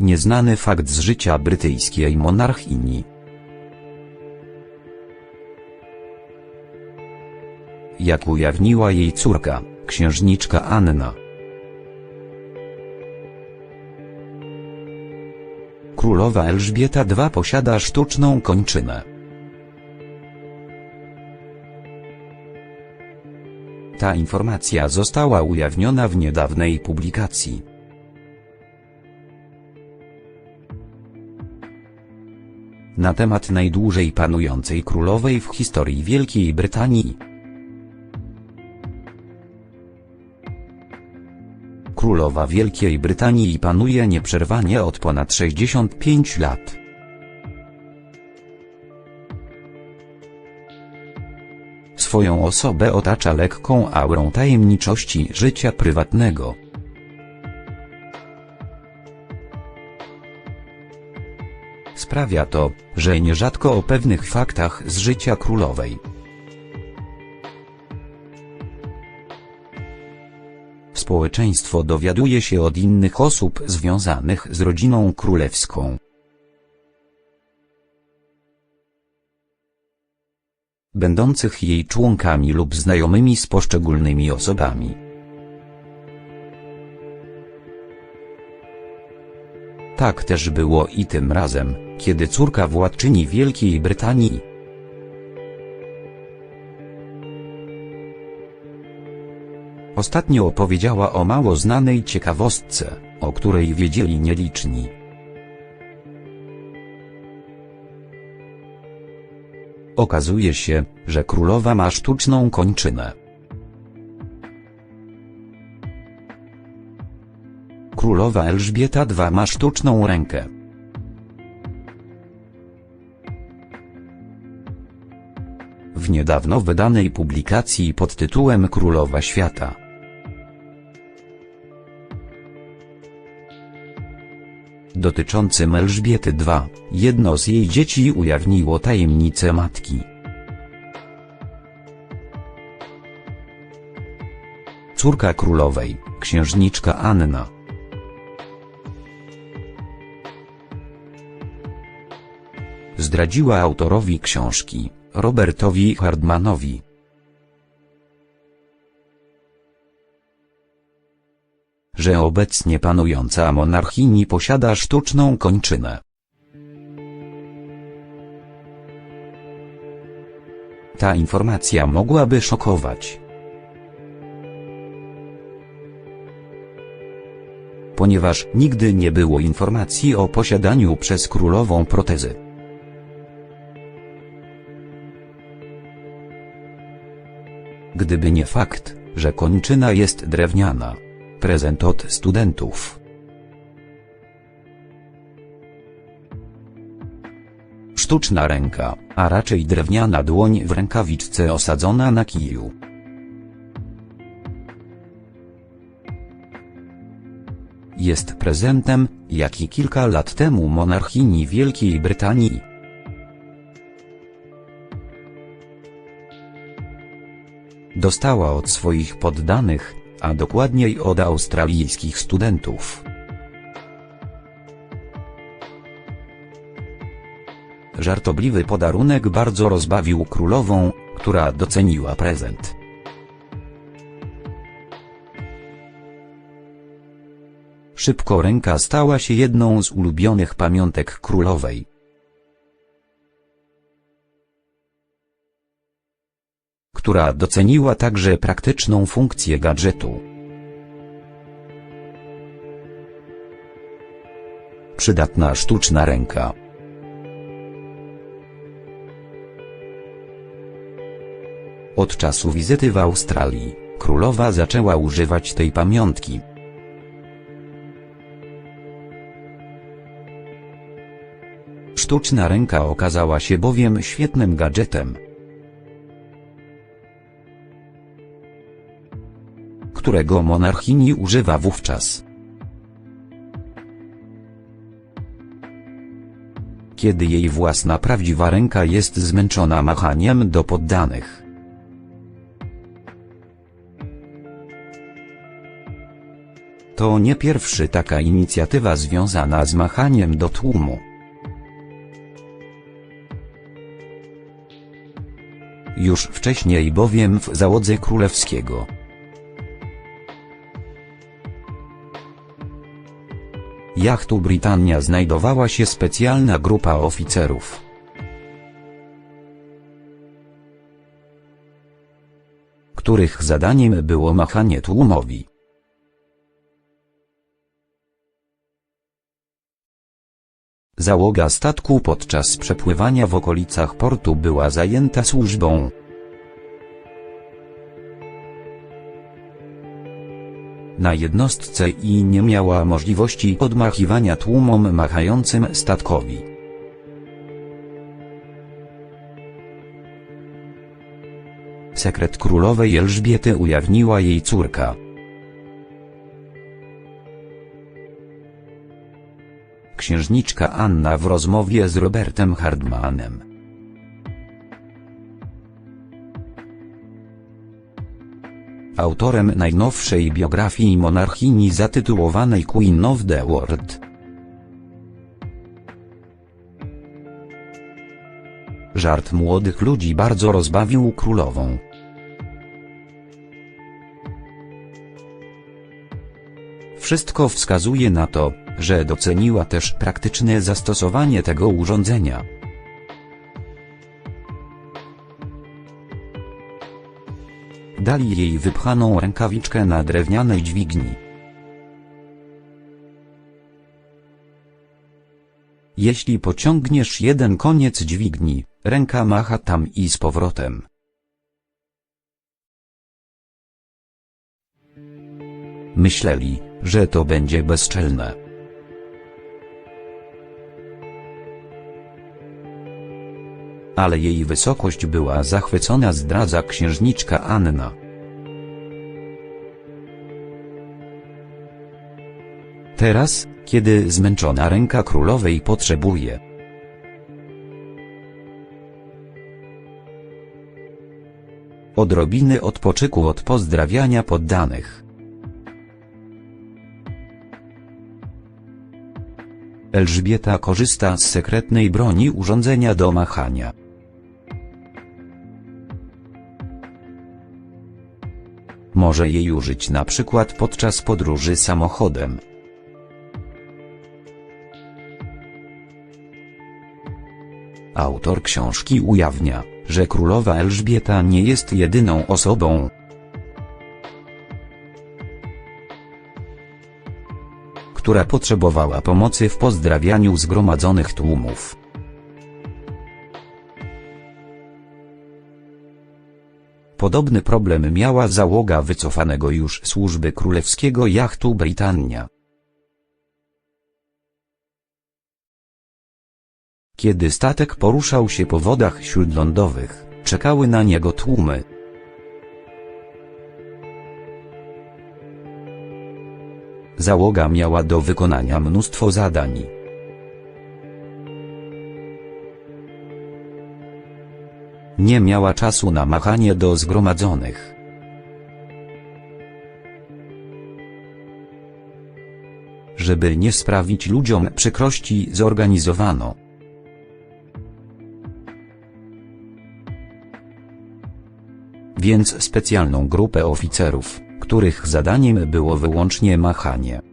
Nieznany fakt z życia brytyjskiej monarchini. Jak ujawniła jej córka, księżniczka Anna. Królowa Elżbieta II posiada sztuczną kończynę. Ta informacja została ujawniona w niedawnej publikacji. Na temat najdłużej panującej królowej w historii Wielkiej Brytanii. Królowa Wielkiej Brytanii panuje nieprzerwanie od ponad 65 lat. Swoją osobę otacza lekką aurą tajemniczości życia prywatnego. Sprawia to, że nierzadko o pewnych faktach z życia królowej. Społeczeństwo dowiaduje się od innych osób związanych z rodziną królewską. Będących jej członkami lub znajomymi z poszczególnymi osobami. Tak też było i tym razem, kiedy córka władczyni Wielkiej Brytanii, Ostatnio opowiedziała o mało znanej ciekawostce, o której wiedzieli nieliczni. Okazuje się, że królowa ma sztuczną kończynę. Królowa Elżbieta II ma sztuczną rękę. W niedawno wydanej publikacji pod tytułem Królowa Świata dotyczącym Elżbiety II, jedno z jej dzieci ujawniło tajemnicę matki. Córka królowej, księżniczka Anna. Zdradziła autorowi książki, Robertowi Hardmanowi, że obecnie panująca monarchini posiada sztuczną kończynę. Ta informacja mogłaby szokować. Ponieważ nigdy nie było informacji o posiadaniu przez królową protezy. Gdyby nie fakt, że kończyna jest drewniana, Prezent od studentów. Sztuczna ręka, a raczej drewniana dłoń w rękawiczce osadzona na kiju. Jest prezentem, jaki kilka lat temu monarchini Wielkiej Brytanii dostała od swoich poddanych, a dokładniej od australijskich studentów. Żartobliwy podarunek bardzo rozbawił królową, która doceniła prezent. Szybko ręka stała się jedną z ulubionych pamiątek królowej. Która doceniła także praktyczną funkcję gadżetu. Przydatna sztuczna ręka. Od czasu wizyty w Australii, królowa zaczęła używać tej pamiątki. Sztuczna ręka okazała się bowiem świetnym gadżetem. Którego monarchini używa wówczas. Kiedy jej własna prawdziwa ręka jest zmęczona machaniem do poddanych. To nie pierwszy taka inicjatywa związana z machaniem do tłumu. Już wcześniej bowiem w załodze królewskiego jachtu Britannia znajdowała się specjalna grupa oficerów. których zadaniem było machanie tłumowi. Załoga statku podczas przepływania w okolicach portu była zajęta służbą. Na jednostce i nie miała możliwości odmachiwania tłumom machającym statkowi. Sekret królowej Elżbiety ujawniła jej córka. Księżniczka Anna w rozmowie z Robertem Hardmanem. Autorem najnowszej biografii monarchini zatytułowanej Queen of the World. Żart młodych ludzi bardzo rozbawił królową. Wszystko wskazuje na to, że doceniła też praktyczne zastosowanie tego urządzenia. Dali jej wypchaną rękawiczkę na drewnianej dźwigni. Jeśli pociągniesz jeden koniec dźwigni, ręka macha tam i z powrotem. Myśleli, że to będzie bezczelne. Ale jej wysokość była zachwycona zdradza księżniczka Anna. Teraz, kiedy zmęczona ręka królowej potrzebuje odrobiny odpoczyku od pozdrawiania poddanych. Elżbieta korzysta z sekretnej broni urządzenia do machania. Może jej użyć na przykład podczas podróży samochodem. Autor książki ujawnia, że królowa Elżbieta nie jest jedyną osobą, która potrzebowała pomocy w pozdrawianiu zgromadzonych tłumów. Podobny problem miała załoga wycofanego już służby królewskiego jachtu Britannia. Kiedy statek poruszał się po wodach śródlądowych, czekały na niego tłumy. Załoga miała do wykonania mnóstwo zadań. Nie miała czasu na machanie do zgromadzonych. Żeby nie sprawić ludziom przykrości zorganizowano więc specjalną grupę oficerów, których zadaniem było wyłącznie machanie.